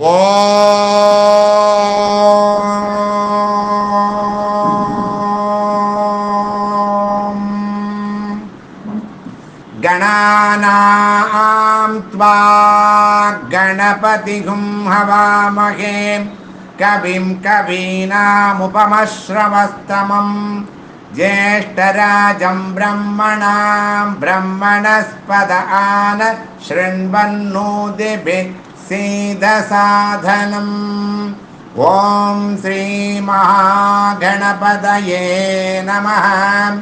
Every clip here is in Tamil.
ॐ गणानां त्वा गणपतिगुं हवामहे कविं कवीनामुपमश्रवस्तमं ज्येष्ठराजं ब्रह्मणां ब्रह्मणस्पद आन शृण्वन्नोदिभिः सीदसाधनम् ॐ श्रीमहागणपतये नमः।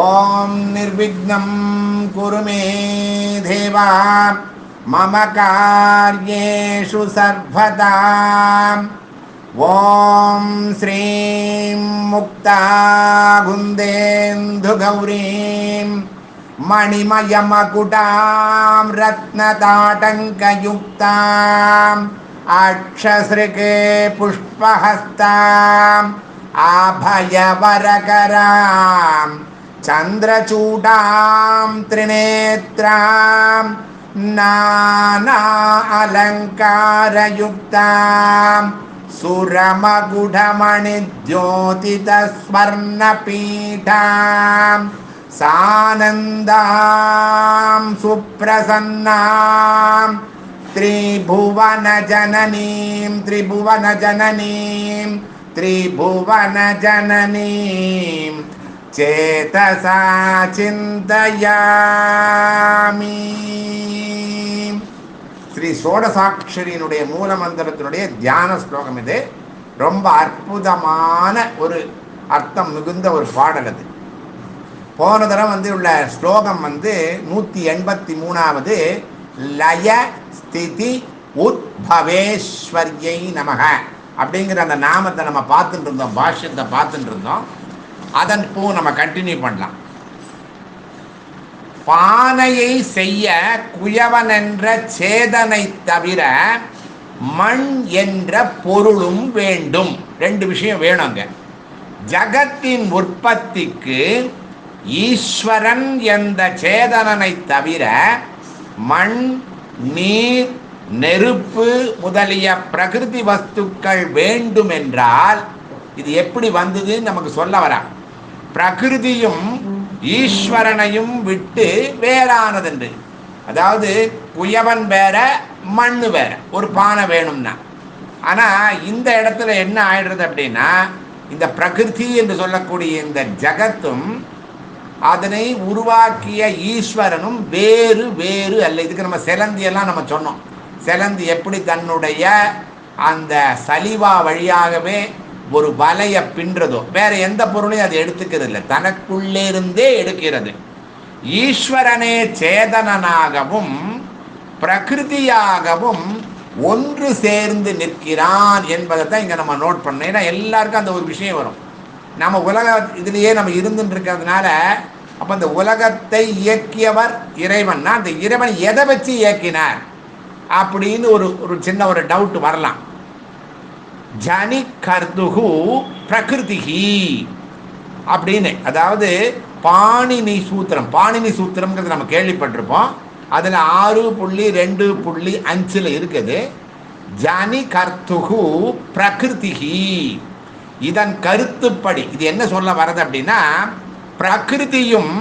ॐ निर्विघ्नं कुरु मे देवा। मम कार्येषु सर्वदा। ॐ श्रीं मुक्तागुन्देन्दुगौरीं मणिमयमकुटां रत्नताटङ्कयुक्ताम् अक्षसृके पुष्पहस्ताम् आभयवरकरां चन्द्रचूडां त्रिनेत्रां नाना अलङ्कारयुक्तां सुरमगुढमणिद्योतितस्वर्णपीठां सानन्दां सुप्रसन्नां त्रिभुवनजननीं त्रिभुवनजननीं त्रिभुवनजननीं चेतसा சிந்தயாமி ஸ்ரீ சோடசாட்சரியினுடைய மூலமந்திரத்தினுடைய தியான ஸ்லோகம் இது ரொம்ப அற்புதமான ஒரு அர்த்தம் மிகுந்த ஒரு பாடல் அது போன தடவை வந்து உள்ள ஸ்லோகம் வந்து நூற்றி எண்பத்தி மூணாவது லய ஸ்திதி உத்பவேஸ்வர்யை நமக. அப்படிங்கிற அந்த நாமத்தை நம்ம பார்த்துட்டு இருந்தோம் பாஷ்யத்தை பார்த்துட்டு இருந்தோம். அதன் பூ நம்ம கண்டினியூ பண்ணலாம். பானையை செய்ய குயவன் என்ற சேதனை தவிர மண் என்ற பொருளும் வேண்டும். ரெண்டு விஷயம் வேணுங்க ஜகத்தின் உற்பத்திக்கு ஈஸ்வரன் என்ற சேதனனை தவிர மண் நீர் நெருப்பு முதலிய பிரகிருதி வஸ்துக்கள் வேண்டும் என்றால் இது எப்படி வந்ததுன்னு நமக்கு சொல்ல வரா. பிரகிருதியும் ஈஸ்வரனையும் விட்டு வேறானதென்று. அதாவது குயவன் வேற மண்ணு வேற. ஒரு பானை வேணும்னா. ஆனால் இந்த இடத்துல என்ன ஆயிடுறது அப்படின்னா இந்த பிரகிருதி என்று சொல்லக்கூடிய இந்த ஜகத்தும் அதனை உருவாக்கிய ஈஸ்வரனும் வேறு வேறு அல்ல. இதுக்கு நம்ம செலந்தியெல்லாம் நம்ம சொன்னோம். செலந்தி எப்படி தன்னுடைய அந்த சலிவா வழியாகவே ஒரு வலைய பின்றதோ வேற எந்த பொருளையும் அது எடுத்துக்கிறது இல்லை. தனக்குள்ளே இருந்தே எடுக்கிறது. ஈஸ்வரனே சேதனனாகவும் பிரகிருதியாகவும் ஒன்று சேர்ந்து நிற்கிறான் என்பதை தான் இங்கே நம்ம நோட் பண்ணோம். ஏன்னா எல்லாருக்கும் அந்த ஒரு விஷயம் வரும். நம்ம உலக இதுலேயே நம்ம இருந்துட்டு இருக்கிறதுனால அப்போ அந்த உலகத்தை இயக்கியவர் இறைவன்னா அந்த இறைவன் எதை வச்சு இயக்கினார் அப்படின்னு ஒரு ஒரு சின்ன ஒரு டவுட் வரலாம். ஜனி கர்துகு பிரகிருதிகி அப்படின்னு அதாவது பாணினி சூத்திரம். பாணினி சூத்திரம்ங்கிறது நம்ம கேள்விப்பட்டிருப்போம். அதில் ஆறு புள்ளி ரெண்டு புள்ளி அஞ்சில் இருக்குது. ஜனி கர்த்துகு பிரகிருதிகி இதன் கருத்துப்படி இது என்ன சொல்ல வர்றது அப்படின்னா பிரகிருதியும்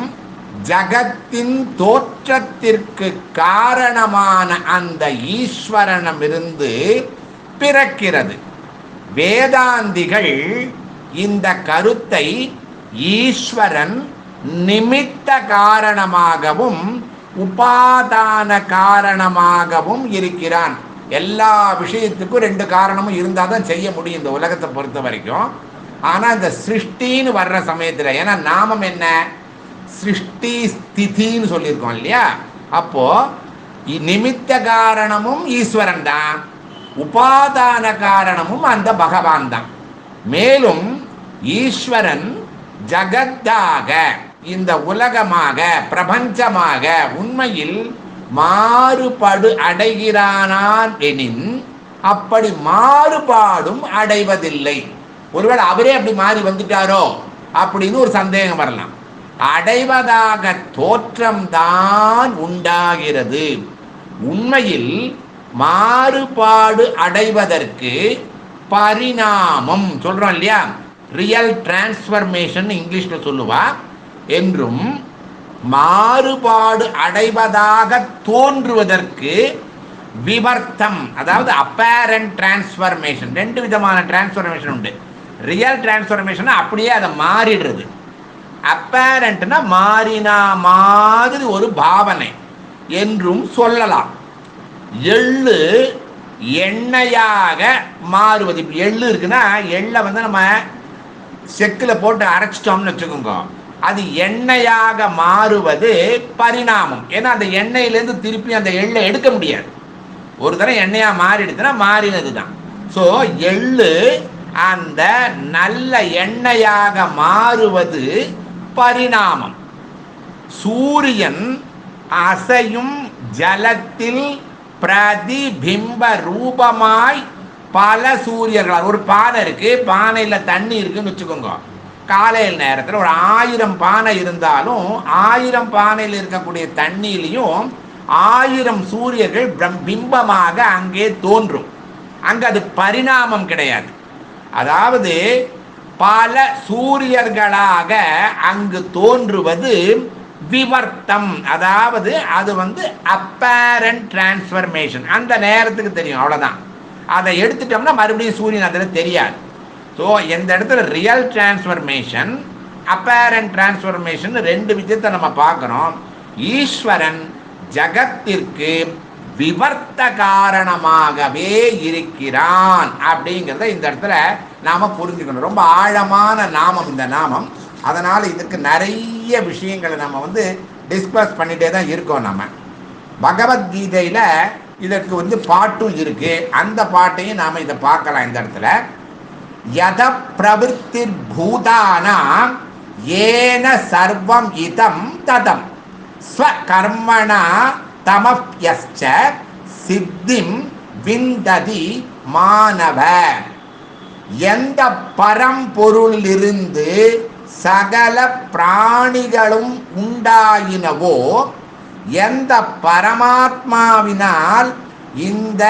ஜகத்தின் தோற்றத்திற்கு காரணமான அந்த ஈஸ்வரனமிருந்து பிறக்கிறது. வேதாந்திகள் இந்த கருத்தை ஈஸ்வரன் நிமித்த காரணமாகவும் உபாதான காரணமாகவும் இருக்கிறான். எல்லா விஷயத்துக்கும் ரெண்டு காரணமும் இருந்தால் தான் செய்ய முடியும் இந்த உலகத்தை பொறுத்த வரைக்கும். ஆனால் இந்த சிருஷ்டின்னு வர்ற சமயத்தில் ஏன்னா நாமம் என்ன? சிருஷ்டி ஸ்திதின்னு சொல்லியிருக்கோம் இல்லையா? அப்போது இ- நிமித்த காரணமும் ஈஸ்வரன் தான் உபாதான காரணமும் அந்த பகவான் தான். மேலும் ஈஸ்வரன் ஜகத்தாக இந்த உலகமாக பிரபஞ்சமாக உண்மையில் மாறுபடு அடைகிறானான் எனின் அப்படி மாறுபாடும் அடைவதில்லை. ஒருவேளை அவரே அப்படி மாறி வந்துட்டாரோ அப்படின்னு ஒரு சந்தேகம் வரலாம். அடைவதாக தோற்றம்தான் உண்டாகிறது. உண்மையில் மாறுபாடு அடைவதற்கு பரிணாமம் சொல்றோம் இல்லையா? ரியல் டிரான்ஸ்ஃபர்மேஷன் இங்கிலீஷில் சொல்லுவா என்றும் மாறுபாடு அடைவதாக தோன்றுவதற்கு விவர்த்தம் அதாவது அப்பேரண்ட் டிரான்ஸ்ஃபர்மேஷன் ரெண்டு விதமான டிரான்ஸ்ஃபர்மேஷன் உண்டு. ரியல் டிரான்ஸ்ஃபர்மேஷன் அப்படியே அதை மாறிடுறது. அப்பேரண்ட்னா மாறினா மாதிரி ஒரு பாவனை என்றும் சொல்லலாம். எள்ளு எண்ணெயாக மாறுவது. இப்போ எள்ளு இருக்குன்னா எள்ளை வந்து நம்ம செக்கில் போட்டு அரைச்சிட்டோம்னு வச்சுக்கோங்க. அது எண்ணெயாக மாறுவது பரிணாமம். ஏன்னா அந்த எண்ணெயிலேருந்து திருப்பி அந்த எள்ளை எடுக்க முடியாது. ஒரு தடவை எண்ணெயாக மாறிடுச்சுன்னா மாறினது தான் ஸோ எள்ளு அந்த நல்ல எண்ணெயாக மாறுவது பரிணாமம். சூரியன் அசையும் ஜலத்தில் பிரதிபிம்ப ரூபமாய் பல சூரியர்கள் ஒரு பானை இருக்கு பானையில் தண்ணி இருக்குன்னு வச்சுக்கோங்க. காலையில் நேரத்தில் ஒரு ஆயிரம் பானை இருந்தாலும் ஆயிரம் பானையில் இருக்கக்கூடிய தண்ணியிலையும் ஆயிரம் சூரியர்கள் பிரம்- பிம்பமாக அங்கே தோன்றும். அங்கே அது பரிணாமம் கிடையாது. அதாவது பல சூரியர்களாக அங்கு தோன்றுவது விவர்த்தம். அதாவது அது வந்து அப்பேரண்ட் டிரான்ஸ்ஃபர்மேஷன் அந்த நேரத்துக்கு தெரியும் அவ்வளோதான் அதை எடுத்துட்டோம்னா மறுபடியும் சூரியன் அதில் தெரியாது. ஸோ எந்த இடத்துல ரியல் டிரான்ஸ்ஃபர்மேஷன் அப்பேரண்ட் டிரான்ஸ்ஃபர்மேஷன் ரெண்டு விஷயத்தை நம்ம பார்க்குறோம். ஈஸ்வரன் ஜகத்திற்கு விவர்த்த காரணமாகவே இருக்கிறான் அப்படிங்கிறத இந்த இடத்துல நாம் புரிஞ்சுக்கணும். ரொம்ப ஆழமான நாமம் இந்த நாமம். அதனால் இதுக்கு நிறைய விஷயங்களை நம்ம வந்து டிஸ்கஸ் பண்ணிகிட்டே தான் இருக்கோம் நம்ம பகவத்கீதையில் இதற்கு வந்து பாட்டும் இருக்குது அந்த பாட்டையும் நாம் இதை பார்க்கலாம் இந்த இடத்துல. யத பிரவருத்திர் பூதானாம் ஏன சர்வம் இதம் ததம். ஸ்வகர்மணா தமப்யஸ்ச சித்திம் விந்ததி மாணவ. எந்த பரம்பொருளிலிருந்து சகல பிராணிகளும் உண்டாயினவோ எந்த பரமாத்மாவினால் இந்த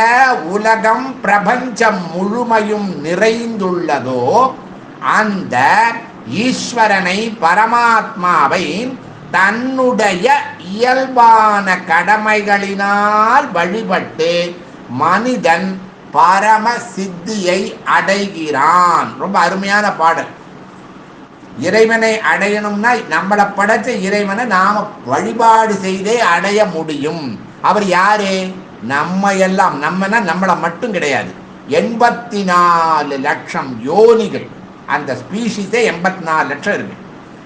உலகம் பிரபஞ்சம் முழுமையும் நிறைந்துள்ளதோ அந்த ஈஸ்வரனை பரமாத்மாவை தன்னுடைய இயல்பான கடமைகளினால் வழிபட்டு மனிதன் பரம சித்தியை அடைகிறான். ரொம்ப அருமையான பாடல். இறைவனை அடையணும்னா நம்மளை படைச்ச இறைவனை நாம வழிபாடு செய்தே அடைய முடியும். அவர் யாரு? நம்ம எல்லாம் நம்மனா நம்மளை மட்டும் கிடையாது. எண்பத்தி நாலு லட்சம் யோனிகள். அந்த ஸ்பீஷிஸே எண்பத்தி நாலு லட்சம் இருக்கு.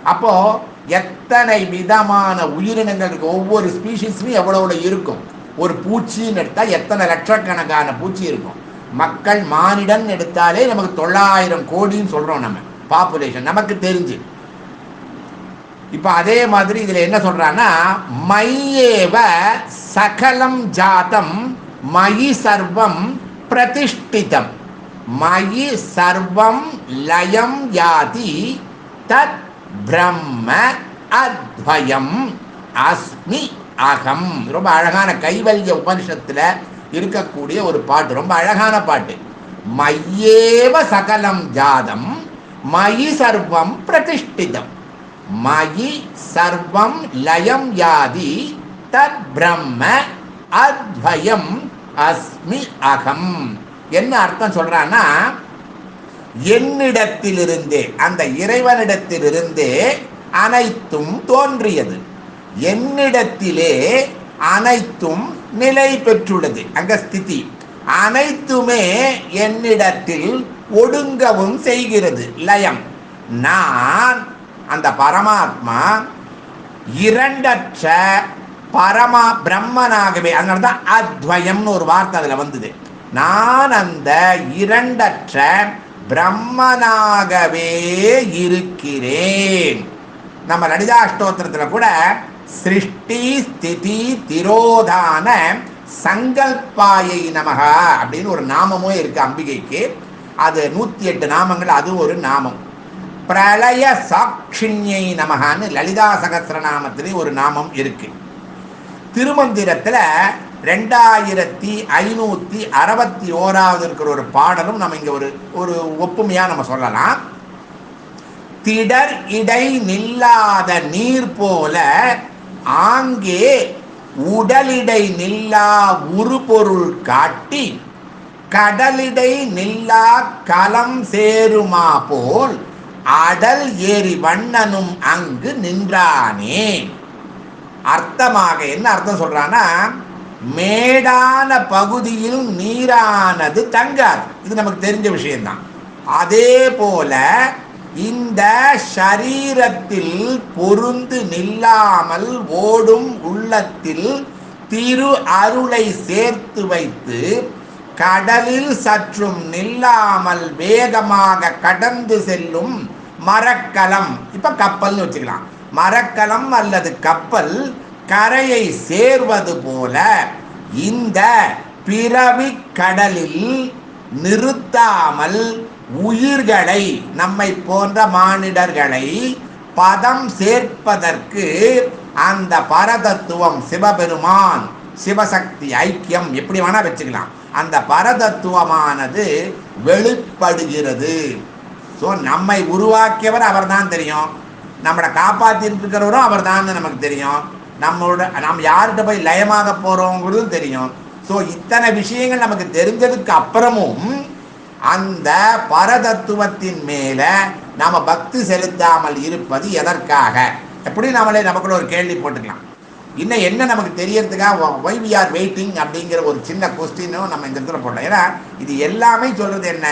அப்போ எத்தனை விதமான உயிரினங்கள் இருக்கு? ஒவ்வொரு ஸ்பீஷிஸ்லையும் எவ்வளோ இருக்கும்? ஒரு பூச்சின்னு எடுத்தால் எத்தனை லட்சக்கணக்கான பூச்சி இருக்கும்? மக்கள் மானிடன் எடுத்தாலே நமக்கு தொள்ளாயிரம் கோடின்னு சொல்கிறோம் நம்ம. பாப்புலேஷன் நமக்கு தெரிஞ்சு. இப்போ அதே மாதிரி இதில் என்ன சொல்கிறான்னா மையேவ சகலம் ஜாதம் மயி சர்வம் பிரதிஷ்டிதம். மயி சர்வம் லயம் யாதி தத் பிரம்ம அத்வயம். அஸ்மி அகம். ரொம்ப அழகான கைவல்ய உபனிஷத்தில் இருக்கக்கூடிய ஒரு பாட்டு ரொம்ப அழகான பாட்டு. மையேவ சகலம் ஜாதம் மயி சர்வம் பிரதிஷ்டிதம். மயி சர்வம் லயம் யாதி தத் பிரம்ம அத்வயம் அஸ்மி அகம். என்ன அர்த்தம் சொல்றான்னா என்னிடத்திலிருந்தே அந்த இறைவனிடத்திலிருந்தே அனைத்தும் தோன்றியது. என்னிடத்திலே அனைத்தும் நிலை பெற்றுள்ளது. அங்க ஸ்திதி. அனைத்துமே என்னிடத்தில் ஒடுங்கவும் செய்கிறது. லயம். நான் அந்த பரமாத்மா இரண்டற்ற பரமா பிரம்மனாகவே அதனால தான் அத்வயம்னு ஒரு வார்த்தை அதில் வந்தது. நான் அந்த இரண்டற்ற பிரம்மனாகவே இருக்கிறேன். நம்ம லலிதாஷ்டோத்திரத்தில் கூட சிருஷ்டி ஸ்திதி திரோதான சங்கல்பாயை நமகா அப்படின்னு ஒரு நாமமும் இருக்கு அம்பிகைக்கு. அது நூற்றி எட்டு நாமங்கள் அது ஒரு நாமம். பிரளய சாட்சிணியை நமகான்னு லலிதா சகசிரநாமத்திலே ஒரு நாமம் இருக்கு. திருமந்திரத்தில் ரெண்டாயிரத்தி ஐநூற்றி அறுபத்தி ஓராவது இருக்கிற ஒரு பாடலும் நம்ம இங்கே ஒரு ஒரு ஒப்புமையாக நம்ம சொல்லலாம். திடர் இடை நில்லாத நீர் போல ஆங்கே உடலிடை நில்லா உருபொருள் காட்டி கடலிடை நில்லா கலம் சேருமா போல் அடல் ஏறி வண்ணனும் அங்கு நின்றானே. அர்த்தமாக என்ன அர்த்தம் சொல்றான்னா மேடான பகுதியில் நீரானது தங்காது. இது நமக்கு தெரிஞ்ச விஷயம்தான். அதே போல இந்த சரீரத்தில் பொருந்து நில்லாமல் ஓடும் உள்ளத்தில் திரு அருளை சேர்த்து வைத்து கடலில் சற்றும் நில்லாமல் வேகமாக கடந்து செல்லும் மரக்கலம். இப்ப கப்பல்னு வச்சுக்கலாம். மரக்கலம் அல்லது கப்பல் கரையை சேர்வது போல இந்த பிறவி கடலில் நிறுத்தாமல் உயிர்களை நம்மை போன்ற மானிடர்களை பதம் சேர்ப்பதற்கு அந்த பரதத்துவம் சிவபெருமான் சிவசக்தி ஐக்கியம் எப்படி வேணா வச்சுக்கலாம். அந்த பரதத்துவமானது வெளிப்படுகிறது. ஸோ நம்மை உருவாக்கியவர் அவர் தான் தெரியும். நம்மளை காப்பாற்றிட்டு இருக்கிறவரும் அவர் தான் நமக்கு தெரியும். நம்மளோட நாம் யார்கிட்ட போய் லயமாக போகிறோங்கிறதும் தெரியும். ஸோ இத்தனை விஷயங்கள் நமக்கு தெரிஞ்சதுக்கு அப்புறமும் அந்த பரதத்துவத்தின் மேலே நாம் பக்தி செலுத்தாமல் இருப்பது எதற்காக? எப்படி நம்மளே நமக்குள்ள ஒரு கேள்வி போட்டுக்கலாம். இன்னும் என்ன நமக்கு தெரியறதுக்காக ஒய் வி ஆர் வெயிட்டிங் அப்படிங்கிற ஒரு சின்ன கொஸ்டினும் நம்ம இந்த இடத்துல போட்டோம் ஏன்னா இது எல்லாமே சொல்கிறது என்ன?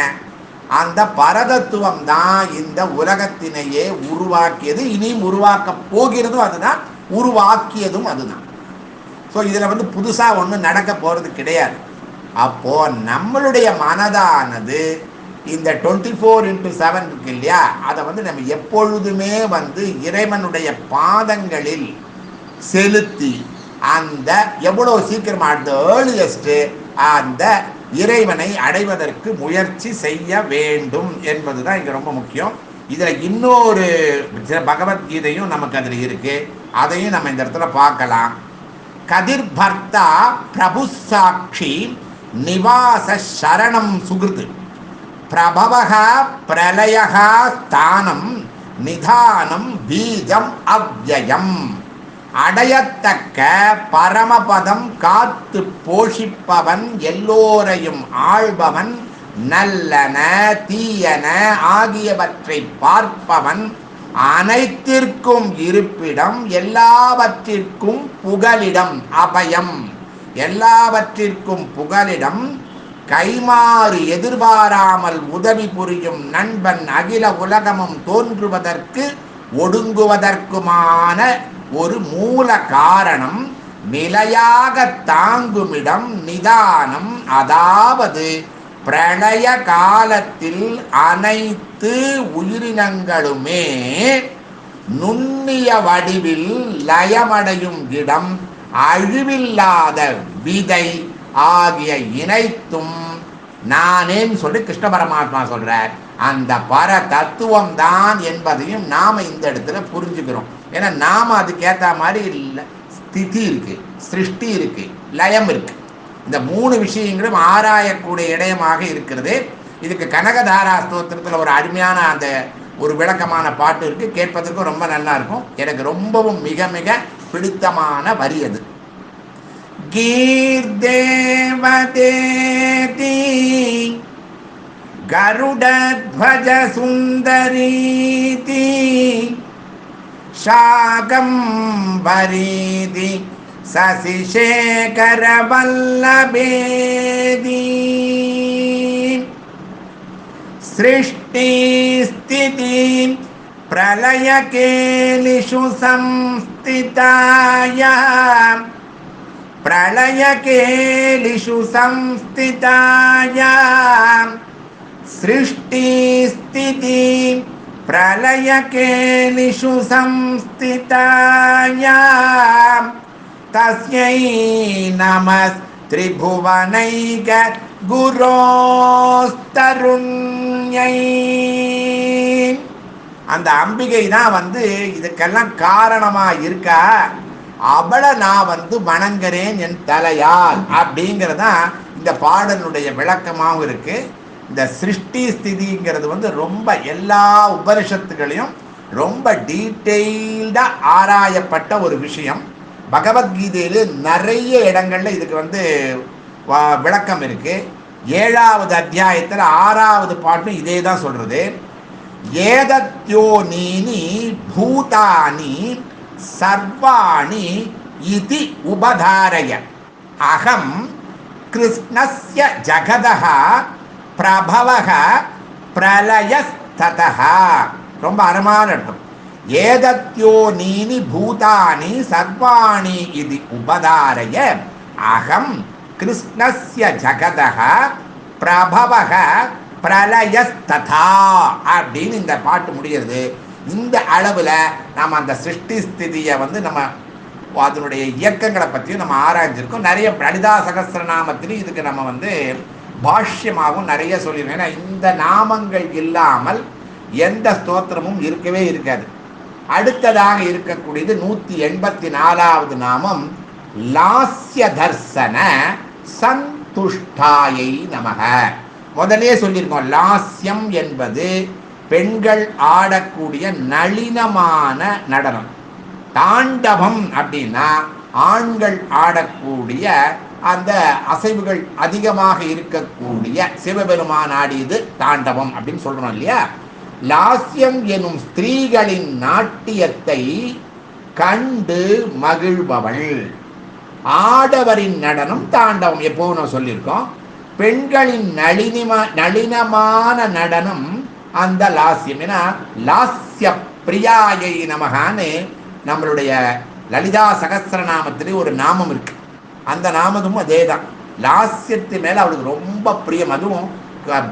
அந்த பரதத்துவம் தான் இந்த உலகத்தினையே உருவாக்கியது இனியும் உருவாக்க போகிறதும் அதுதான் உருவாக்கியதும் அதுதான். ஸோ இதில் வந்து புதுசாக ஒன்றும் நடக்க போகிறது கிடையாது. அப்போ நம்மளுடைய மனதானது இந்த டுவெண்ட்டி ஃபோர் இன்ட்டு செவன் இருக்கு இல்லையா? அதை வந்து நம்ம எப்பொழுதுமே வந்து இறைவனுடைய பாதங்களில் செலுத்தி அந்த எவ்வளோ சீக்கிரமாக அட் த ஏர்லியஸ்ட்டு அந்த இறைவனை அடைவதற்கு முயற்சி செய்ய வேண்டும் என்பது தான் இங்கே ரொம்ப முக்கியம். இதில் இன்னொரு பகவத்கீதையும் நமக்கு அதில் இருக்கு. அதையும் நம்ம இந்த இடத்துல பார்க்கலாம். கதிர் பர்த்தா பிரபு சாட்சி நிவாச சரணம் சுகிருது. பிரபவக பிரளயக ஸ்தானம் நிதானம் பீஜம் அவ்யயம் அடையத்தக்க பரமபதம் காத்து போஷிப்பவன் எல்லோரையும் ஆள்பவன் நல்லன தீயன ஆகியவற்றை பார்ப்பவன். அனைத்திற்கும் இருப்பிடம் எல்லாவற்றிற்கும் புகலிடம் அபயம். எல்லாவற்றிற்கும் புகலிடம் கைமாறு எதிர்பாராமல் உதவி புரியும் நண்பன் அகில உலகமும் தோன்றுவதற்கு ஒடுங்குவதற்குமான ஒரு மூல காரணம் நிலையாக தாங்குமிடம் நிதானம். அதாவது பிரளய காலத்தில் அனைத்து உயிரினங்களுமே நுண்ணிய வடிவில் லயமடையும் இடம் அழிவில்லாத விதை ஆகிய இணைத்தும் நானேன்னு சொல்லி கிருஷ்ண பரமாத்மா சொல்றார். அந்த பர தத்துவம் தான் என்பதையும் நாம இந்த இடத்துல புரிஞ்சுக்கிறோம். ஏன்னா நாம் அதுக்கேற்ற மாதிரி இல்லை. ஸ்திதி இருக்கு சிருஷ்டி இருக்கு லயம் இருக்கு. இந்த மூணு விஷயங்களும் ஆராயக்கூடிய இடயமாக இருக்கிறது. இதுக்கு கனகதாரா ஸ்தோத்திரத்தில் ஒரு அருமையான அந்த ஒரு விளக்கமான பாட்டு இருக்கு. கேட்பதற்கும் ரொம்ப நல்லா இருக்கும். எனக்கு ரொம்பவும் மிக மிக பிடித்தமான வரி அது. శాకంబరీది శశిశేఖరవల్లభేది సృష్టి స్థితి ప్రళయకేలిషు సంస్థితాయ. ప్రళయకేలిషు సంస్థితాయ. సృష్టి స్థితి प्रलयकेलिषु संस्थिताया तस्यै नमस्त्रिभुवनैक குரோஸ்தருண்யை அந்த அம்பிகை தான் வந்து இதுக்கெல்லாம் காரணமா இருக்கா அவளை நான் வந்து வணங்குறேன் என் தலையால் அப்படிங்கிறதான் இந்த பாடலுடைய விளக்கமாகவும் இருக்கு இந்த சிருஷ்டி ஸ்திதிங்கிறது வந்து ரொம்ப எல்லா உபனிஷத்துகளையும் ரொம்ப டீட்டெயில்டாக ஆராயப்பட்ட ஒரு விஷயம். பகவத்கீதையில் நிறைய இடங்கள்ல இதுக்கு வந்து வ- விளக்கம் இருக்குது ஏழாவது அத்தியாயத்தில் ஆறாவது பாட்டும் இதே தான் சொல்கிறது ஏதத்யோனீனி பூதானி சர்வாணி இதி உபதாரய. அகம் கிருஷ்ணஸ்ய ஜகதः பிரபவக பிரலயஸ்ததா ரொம்ப அருமான அர்த்தம். ஏதத்யோ நீனி பூதானி சர்வாணி இது உபதாரய. அகம் கிருஷ்ணஸ்ய ஜகதः பிரபவக பிரலயஸ்ததா அப்படின்னு இந்த பாட்டு முடிகிறது. இந்த அளவில் நாம் அந்த சிருஷ்டி ஸ்திதியை வந்து நம்ம அதனுடைய இயக்கங்களை பற்றியும் நம்ம ஆராய்ஞ்சிருக்கோம். நிறைய லலிதா சகசிரநாமத்திலையும் இதுக்கு நம்ம வந்து பாஷ்யமாகவும் நிறைய சொல்லியிருக்கேன் ஏன்னா இந்த நாமங்கள் இல்லாமல் எந்த ஸ்தோத்திரமும் இருக்கவே இருக்காது. அடுத்ததாக இருக்கக்கூடியது நூற்றி எண்பத்தி நாலாவது நாமம் லாஸ்ய தர்சன சந்துஷ்டாயை நமக. முதலே சொல்லியிருக்கோம் லாஸ்யம் என்பது பெண்கள் ஆடக்கூடிய நளினமான நடனம். தாண்டவம் அப்படின்னா ஆண்கள் ஆடக்கூடிய அந்த அசைவுகள் அதிகமாக இருக்கக்கூடிய சிவபெருமான் ஆடியது தாண்டவம் அப்படின்னு சொல்றோம் இல்லையா? லாஸ்யம் எனும் ஸ்திரீகளின் நாட்டியத்தை கண்டு மகிழ்பவள். ஆடவரின் நடனம் தாண்டவம். எப்போ நான் சொல்லியிருக்கோம்? பெண்களின் நளினிமா நளினமான நடனம் அந்த லாஸ்யம். ஏன்னா லாஸ்ய பிரியாயை நமகான்னு நம்மளுடைய லலிதா சகசிரநாமத்திலே ஒரு நாமம் இருக்கு. அந்த நாமதும் அதே தான் லாஸ்யத்து மேல அவளுக்கு ரொம்ப பிரியம். அதுவும்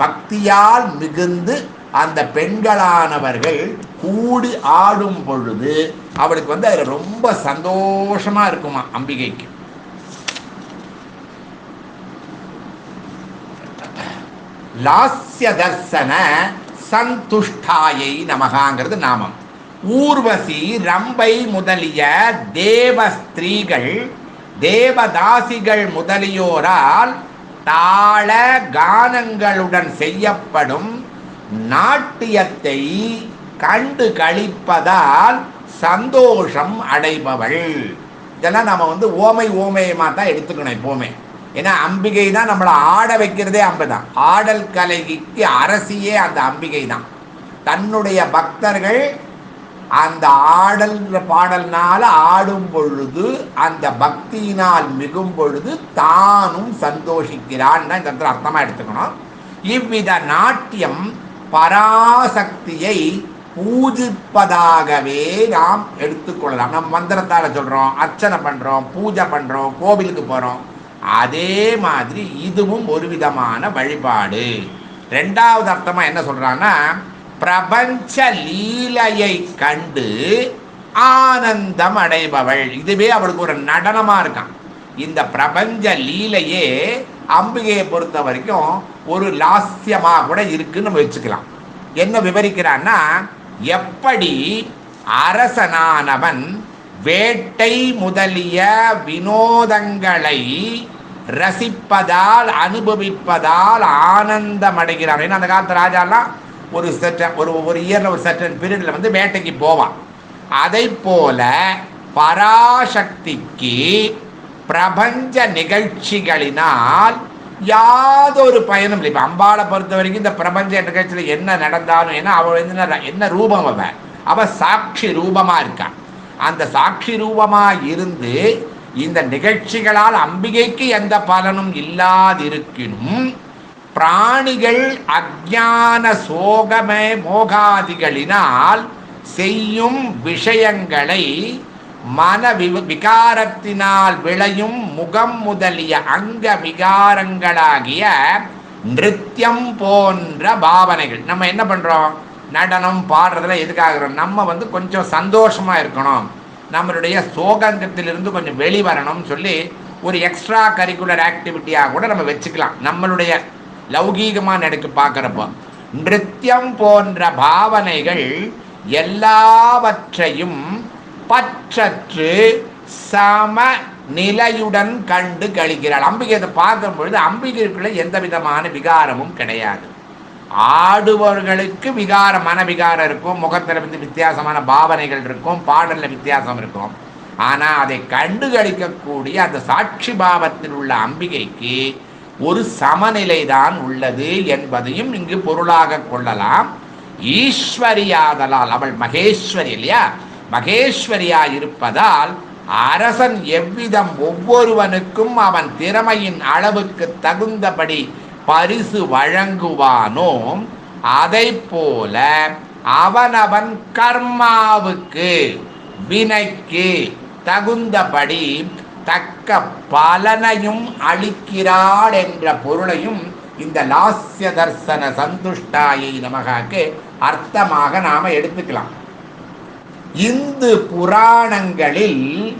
பக்தியால் மிகுந்து அந்த பெண்களானவர்கள் கூடி ஆடும் பொழுது அவளுக்கு வந்து அதில் ரொம்ப சந்தோஷமா இருக்குமா அம்பிகைக்கு. லாஸ்ய தர்சன சந்துஷ்டாயை நமகாங்கிறது நாமம். ஊர்வசி ரம்பை முதலிய தேவ ஸ்திரீகள் தேவதாசிகள் முதலியோரால் தாள கானங்களுடன் செய்யப்படும் நாட்டியத்தை கண்டு கழிப்பதால் சந்தோஷம் அடைபவள். இதெல்லாம் நம்ம வந்து ஓமை ஓமையமாக தான் எடுத்துக்கணும் எப்போவுமே. ஏன்னா அம்பிகை தான் நம்மளை ஆட வைக்கிறதே அம்பை தான் ஆடல் கலைக்கு அரசியே அந்த அம்பிகை தான் தன்னுடைய பக்தர்கள் அந்த ஆடல் பாடல்னால ஆடும் பொழுது அந்த பக்தியினால் மிகும் பொழுது தானும் சந்தோஷிக்கிறான் இந்த இடத்துல எடுத்துக்கணும். இவ்வித நாட்டியம் பராசக்தியை பூஜிப்பதாகவே நாம் எடுத்துக்கொள்ளலாம். நம்ம மந்திரத்தால் சொல்கிறோம் அர்ச்சனை பண்ணுறோம் பூஜை பண்ணுறோம் கோவிலுக்கு போகிறோம் அதே மாதிரி இதுவும் ஒரு விதமான வழிபாடு. ரெண்டாவது அர்த்தமாக என்ன சொல்கிறாங்கன்னா பிரபஞ்ச லீலையை கண்டு ஆனந்தம் அடைபவள் இதுவே அவளுக்கு ஒரு நடனமா இருக்கான். இந்த பிரபஞ்ச லீலையே அம்பிகையை பொறுத்த வரைக்கும் ஒரு லாஸ்யமாக கூட இருக்குன்னு நம்ம வச்சுக்கலாம். என்ன விவரிக்கிறான்னா எப்படி அரசனானவன் வேட்டை முதலிய வினோதங்களை ரசிப்பதால் அனுபவிப்பதால் ஆனந்தம் அடைகிறான் ஏன்னா அந்த காலத்து ராஜாலாம் ஒரு செட்ட ஒரு ஒரு இயரில் ஒரு சர்டன் பீரியடில் வந்து வேட்டைக்கு போவான். அதை போல பராசக்திக்கு பிரபஞ்ச நிகழ்ச்சிகளினால் யாதொரு பயனும் இல்லை. இப்போ அம்பாளை பொறுத்த வரைக்கும் இந்த பிரபஞ்ச நிகழ்ச்சியில் என்ன நடந்தாலும் ஏன்னா அவள் வந்து என்ன என்ன ரூபம் அவன் அவள் சாட்சி ரூபமாக இருக்கான் அந்த சாட்சி ரூபமாக இருந்து இந்த நிகழ்ச்சிகளால் அம்பிகைக்கு எந்த பலனும் இல்லாதிருக்கினும் பிராணிகள் அஜான சோகமே மோகாதிகளினால் செய்யும் விஷயங்களை மன வி- விகாரத்தினால் விளையும் முகம் முதலிய அங்க விகாரங்களாகிய நிருத்தியம் போன்ற பாவனைகள். நம்ம என்ன பண்றோம்? நடனம் பாடுறதுல எதுக்காகிறோம்? நம்ம வந்து கொஞ்சம் சந்தோஷமா இருக்கணும். நம்மளுடைய சோகங்கத்திலிருந்து கொஞ்சம் வெளிவரணும்னு சொல்லி ஒரு எக்ஸ்ட்ரா கரிக்குலர் ஆக்டிவிட்டியாக கூட நம்ம வச்சுக்கலாம். நம்மளுடைய லௌகீகமாக நடக்கு பார்க்குறப்போ நிருத்தியம் போன்ற பாவனைகள் எல்லாவற்றையும் பற்றற்று சம நிலையுடன் கண்டு கழிக்கிறாள். அம்பிகை அதை பார்க்கும் பொழுது அம்பிகைக்குள்ள எந்த விதமான விகாரமும் கிடையாது. ஆடுபவர்களுக்கு விகார மனவிகாரம் இருக்கும் முகத்தில் வந்து வித்தியாசமான பாவனைகள் இருக்கும் பாடலில் வித்தியாசம் இருக்கும். ஆனால் அதை கண்டு கழிக்கக்கூடிய அந்த சாட்சி பாவத்தில் உள்ள அம்பிகைக்கு ஒரு சமநிலை தான் உள்ளது என்பதையும் இங்கு பொருளாக கொள்ளலாம். ஈஸ்வரியாதலால் அவள் மகேஸ்வரி இல்லையா? மகேஸ்வரியா இருப்பதால் அரசன் எவ்விதம் ஒவ்வொருவனுக்கும் அவன் திறமையின் அளவுக்கு தகுந்தபடி பரிசு வழங்குவானோ அதை போல அவனவன் கர்மாவுக்கு வினைக்கு தகுந்தபடி தக்க பலனையும் அளிக்கிறாள் என்ற பொருளையும் இந்த லாஸ்ய தர்சன சந்துஷ்டாயை நமகாக்கு அர்த்தமாக நாம எடுத்துக்கலாம். இந்து புராணங்களில்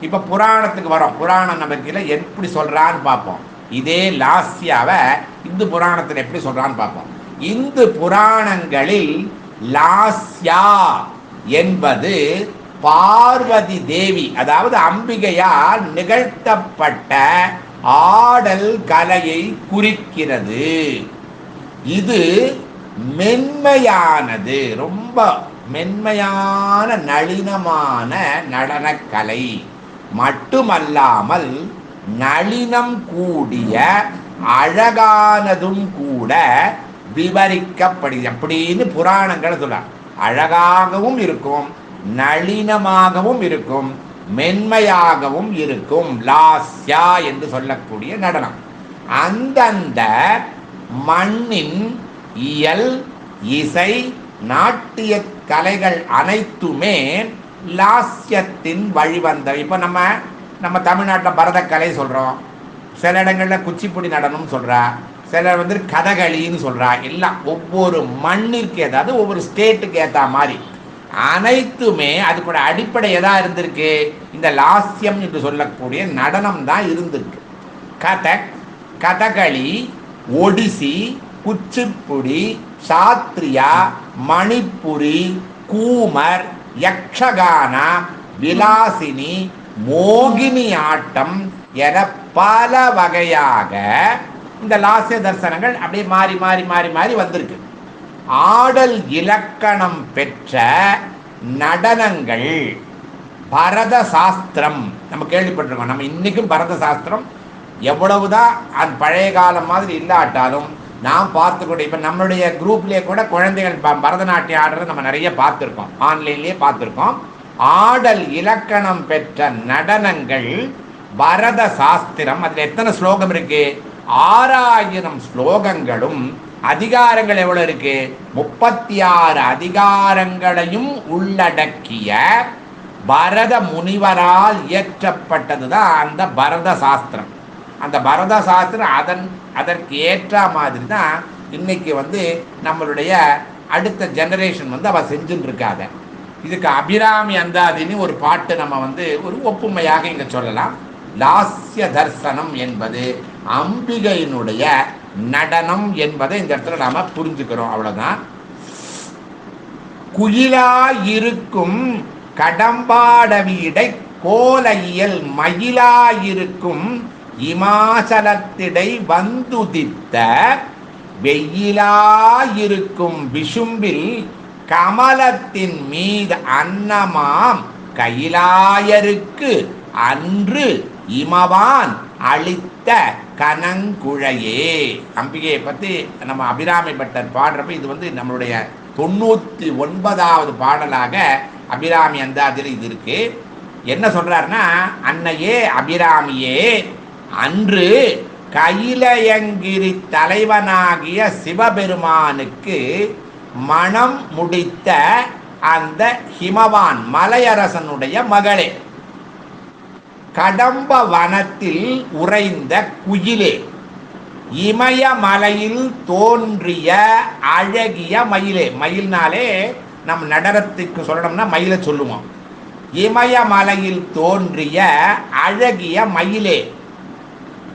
இப்ப புராணத்துக்கு வரோம். புராண நம்பிக்கையில் எப்படி சொல்றான்னு பார்ப்போம். இதே லாஸ்யாவை இந்து புராணத்தில் எப்படி சொல்றான்னு பார்ப்போம். இந்து புராணங்களில் லாஸ்யா என்பது பார்வதி தேவி அதாவது அம்பிகையால் நிகழ்த்தப்பட்ட ஆடல் கலையை குறிக்கிறது. இது மென்மையானது ரொம்ப மென்மையான நளினமான நடனக்கலை. மட்டுமல்லாமல் நளினம் கூடிய அழகானதும் கூட விவரிக்கப்படுது அப்படின்னு புராணங்கள் சொல்ல அழகாகவும் இருக்கும் நளினமாகவும் இருக்கும் மென்மையாகவும் இருக்கும் லாஸ்யா என்று சொல்லக்கூடிய நடனம். அந்தந்த மண்ணின் இயல் இசை நாட்டிய கலைகள் அனைத்துமே லாஸ்யத்தின் வழிவந்தவை. இப்போ நம்ம நம்ம தமிழ்நாட்டில் பரதக்கலை சொல்கிறோம் சில இடங்களில் குச்சிப்புடி நடனம் சொல்கிறா சிலர் வந்து கதகளின்னு சொல்கிறா எல்லாம் ஒவ்வொரு மண்ணிற்கு ஏதாவது ஒவ்வொரு ஸ்டேட்டுக்கு ஏற்ற மாதிரி. அனைத்துமே அதுக்கூட அடிப்படை எதா இருந்திருக்கு? இந்த லாஸ்யம் என்று சொல்லக்கூடிய நடனம் தான் இருந்திருக்கு. கதக் கதகளி ஒடிசி குச்சிப்புடி சாத்ரியா மணிப்புரி கூமர் யக்ஷகானா விலாசினி மோகினி ஆட்டம் என பல வகையாக இந்த லாஸ்ய தரிசனங்கள் அப்படியே மாறி மாறி மாறி மாறி வந்திருக்கு. ஆடல் இலக்கணம் பெற்ற நடனங்கள். பரத சாஸ்திரம் நம்ம கேள்விப்பட்டிருக்கோம். நம்ம இன்னைக்கும் பரத சாஸ்திரம் எவ்வளவுதான் அந்த பழைய காலம் மாதிரி இல்லாட்டாலும் நாம் பார்த்துக்கூடிய இப்போ நம்மளுடைய குரூப்லேயே கூட குழந்தைகள் ப- பரதநாட்டியம் ஆடுறது நம்ம நிறைய பார்த்துருக்கோம். ஆன்லைன்லேயே பார்த்துருக்கோம். ஆடல் இலக்கணம் பெற்ற நடனங்கள் பரத சாஸ்திரம் அதில் எத்தனை ஸ்லோகம் இருக்குது ஆறாயிரம் ஸ்லோகங்களும் அதிகாரங்கள் எவ்வளவு இருக்கு? முப்பத்தி ஆறு அதிகாரங்களையும் உள்ளடக்கிய பரத முனிவரால் இயற்றப்பட்டதுதான் அந்த பரத சாஸ்திரம். அந்த பரத சாஸ்திரம் அதன் அதற்கு ஏற்ற மாதிரி தான் இன்னைக்கு வந்து நம்மளுடைய அடுத்த ஜெனரேஷன் வந்து அவள் செஞ்சுட்டு இருக்காத இதுக்கு அபிராமி அந்தாதின்னு ஒரு பாட்டு நம்ம வந்து ஒரு ஒப்புமையாக இங்கே சொல்லலாம். லாஸ்ய தர்சனம் என்பது. அம்பிகையினுடைய நடனம் என்பதை இந்த இடத்துல நாம புரிஞ்சுக்கிறோம். அவ்வளவுதான். குயிலாயிருக்கும் கடம்பாடவிடை மயிலா மயிலாயிருக்கும் இமாச்சலத்திடை வந்துதித்த வெயிலாயிருக்கும் விசும்பில் கமலத்தின் மீது அன்னமாம் கைலாயருக்கு அன்று இமவான் அளித்த கனங்குழையே. அம்பிகையை பற்றி நம்ம அபிராமி பட்டர் பாடுறப்ப இது வந்து நம்மளுடைய தொண்ணூற்றி ஒன்பதாவது பாடலாக அபிராமி அந்தாதில் இது இருக்கு. என்ன சொல்கிறாருன்னா அன்னையே அபிராமியே அன்று கைலயங்கிரி தலைவனாகிய சிவபெருமானுக்கு மனம் முடித்த அந்த ஹிமவான் மலையரசனுடைய மகளே. கடம்ப வனத்தில் உறைந்த குயிலே. இமயமலையில் தோன்றிய அழகிய மயிலே. மயில்னாலே நம் நடனத்துக்கு சொல்லணும்னா மயிலை சொல்லுவோம். இமயமலையில் தோன்றிய அழகிய மயிலே.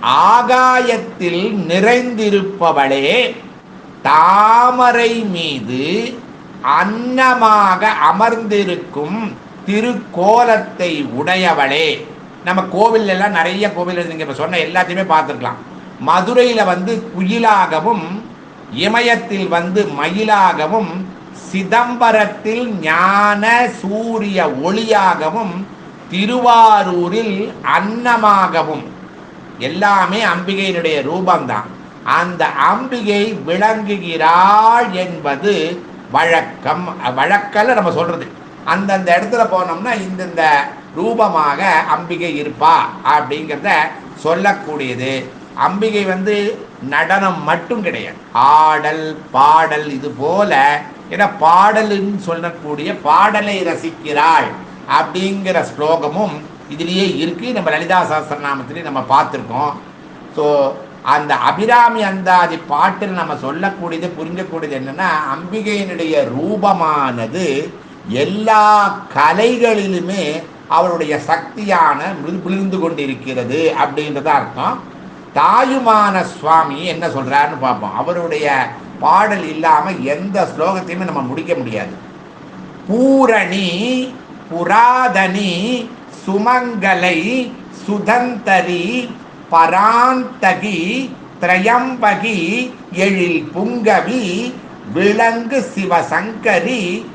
ஆகாயத்தில் நிறைந்திருப்பவளே தாமரை மீது அன்னமாக அமர்ந்திருக்கும் திருக்கோலத்தை உடையவளே. நம்ம கோவில் எல்லாம் நிறைய கோவில் நீங்க இப்ப சொன்ன எல்லாத்தையுமே பார்த்துருக்கலாம். மதுரையில வந்து குயிலாகவும் இமயத்தில் வந்து மயிலாகவும் சிதம்பரத்தில் ஞான சூரிய ஒளியாகவும் திருவாரூரில் அன்னமாகவும். எல்லாமே அம்பிகையினுடைய ரூபம்தான். அந்த அம்பிகை விளங்குகிறாள் என்பது வழக்கம் வழக்கல்ல நம்ம சொல்றது. அந்தந்த இடத்துல போனோம்னா இந்தந்த ரூபமாக அம்பிகை இருப்பா அப்படிங்கிறத சொல்லக்கூடியது. அம்பிகை வந்து நடனம் மட்டும் கிடையாது. ஆடல் பாடல் இது போல ஏன்னா பாடல்னு சொல்லக்கூடிய பாடலை ரசிக்கிறாள் அப்படிங்கிற ஸ்லோகமும் இதுலேயே இருக்கு. நம்ம லலிதா சஹஸ்ரநாமத்திலே நம்ம பார்த்துருக்கோம். ஸோ அந்த அபிராமி அந்தாதி பாட்டில் நம்ம சொல்லக்கூடியது புரிஞ்சக்கூடியது என்னன்னா அம்பிகையினுடைய ரூபமானது எல்லா கலைகளிலுமே அவருடைய சக்தியான விழுந்து கொண்டிருக்கிறது அப்படின்றத அர்த்தம். தாயுமான சுவாமி என்ன சொல்கிறாருன்னு பார்ப்போம். அவருடைய பாடல் இல்லாமல் எந்த ஸ்லோகத்தையுமே நம்ம முடிக்க முடியாது. பூரணி புராதனி சுமங்கலை சுதந்தரி பராந்தகி திரையம்பகி எழில் புங்கவி விலங்கு சிவசங்கரி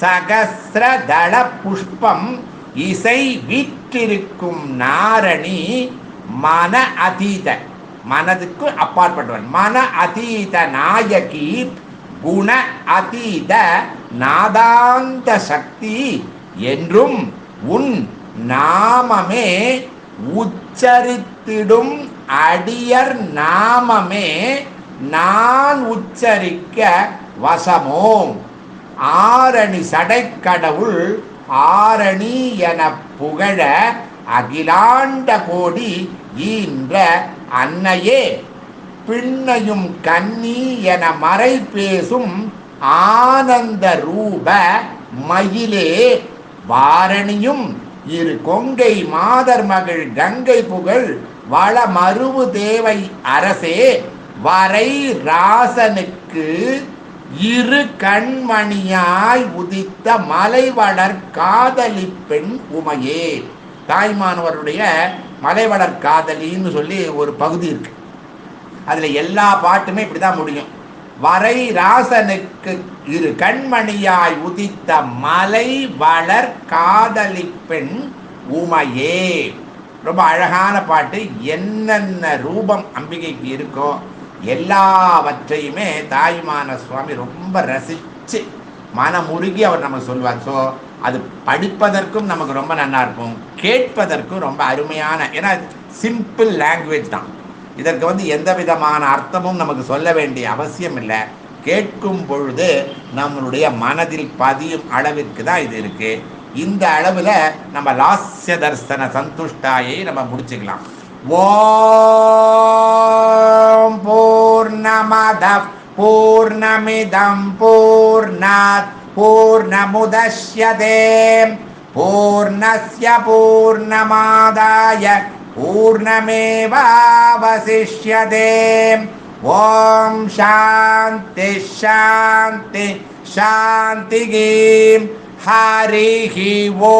சகசிரதள புஷ்பம் இசை வீற்றிருக்கும் நாரணி மன அதீத. மனதுக்கு அப்பாற்பட்டவன். மன அதீத நாயகி குண அதீத நாதாந்த சக்தி என்றும் உன் நாமமே உச்சரித்திடும் அடியர் நாமமே நான் உச்சரிக்க வசமோம். ஆரணி சடைக்கடவுள் ஆரணி என புகழ அகிலாண்ட கோடி ஈன்ற அன்னையே. பின்னையும் கன்னி என மறை பேசும் ஆனந்த ரூப மயிலே. வாரணியும் இரு கொங்கை மாதர் மகள் கங்கை புகழ் வள மருவு தேவை அரசே. வரை ராசனுக்கு இரு கண்மணியாய் உதித்த மலைவளர் காதலி பெண் உமையே. தாய்மானவருடைய மலைவளர் காதலின்னு சொல்லி ஒரு பகுதி இருக்கு. அதுல எல்லா பாட்டுமே இப்படிதான் முடியும். வரை ராசனுக்கு இரு கண்மணியாய் உதித்த மலை வளர் காதலி பெண் உமையே. ரொம்ப அழகான பாட்டு. என்னென்ன ரூபம் அம்பிகைக்கு இருக்கோ எல்லாவற்றையுமே தாய்மான சுவாமி ரொம்ப ரசித்து மனமுருகி அவர் நமக்கு சொல்வார். ஸோ அது படிப்பதற்கும் நமக்கு ரொம்ப நல்லா இருக்கும். கேட்பதற்கும் ரொம்ப அருமையான ஏன்னா சிம்பிள் லாங்குவேஜ் தான். இதற்கு வந்து எந்த விதமான அர்த்தமும் நமக்கு சொல்ல வேண்டிய அவசியம் இல்லை. கேட்கும் பொழுது நம்மளுடைய மனதில் பதியும் அளவிற்கு தான் இது இருக்குது இந்த அளவில் நம்ம லாஸ்ய தர்சன சந்துஷ்டாயை நம்ம முடிச்சுக்கலாம். ॐ पूर्णमदः पूर्णमिदं पूर्णात् पूर्णमुदश्यते। पूर्णस्य पूर्णमादाय पूर्णमेवावशिष्यते। ॐ शान्ति शान्ति शान्तिः। हरिः वो